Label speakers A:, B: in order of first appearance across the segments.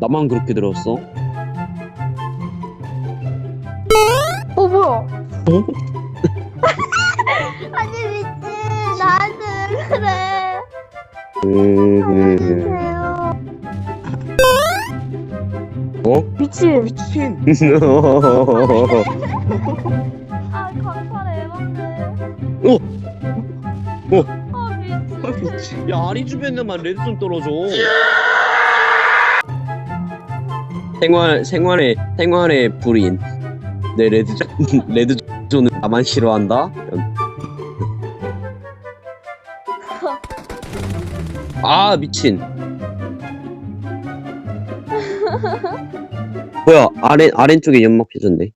A: 나만 그렇게 들었어?
B: 어 뭐야?
A: 어?
B: 아니 미치 나한테 왜 그래?
A: 음, 음, 음.
B: 살려주세요.
A: 어?
B: 미치
C: 미친. 어, 어.
B: 아 강판에 에반데.
A: 어? 어?
B: 아 미친.
C: 미친.
A: 야 아리 주변에만 레드존 떨어져 생활 생활의 생활의 불인 내 레드존 레드존을 나만 싫어한다 아 미친 뭐야 아래 아래 쪽에 연막 펴졌네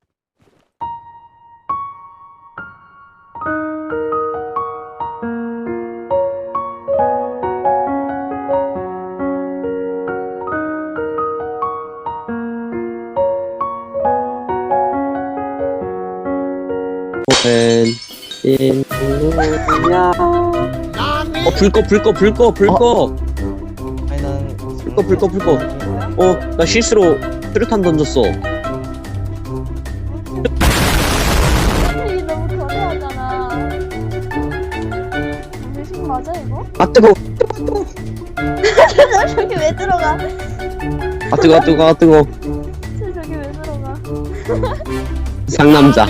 A: 오pen 인야 어 불꺼 불꺼 불꺼 불꺼
C: 아니 난.
A: 불꺼 불꺼 불꺼 어 나 실수로 수류탄 던졌어
B: 이 너무 거대하잖아. 의식 맞아 이거?
A: 아 뜨거
B: 저 저기 왜 들어가?
A: 아 뜨거 아 뜨거 아 뜨거
B: 저 저기 왜 들어가?
A: 상남자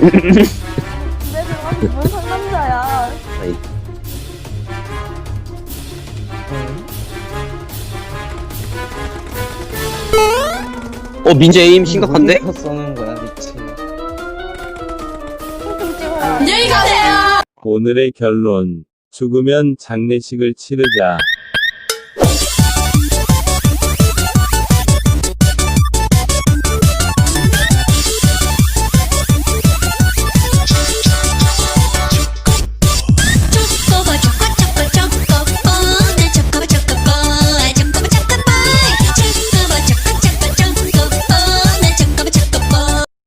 B: 왜 들어가서 뭔 상남자야?
A: 어 민재 에임 심각한데?
C: 쏘는 거야 미친.
B: 좀 찍어라.
D: 오늘의 결론. 죽으면 장례식을 치르자.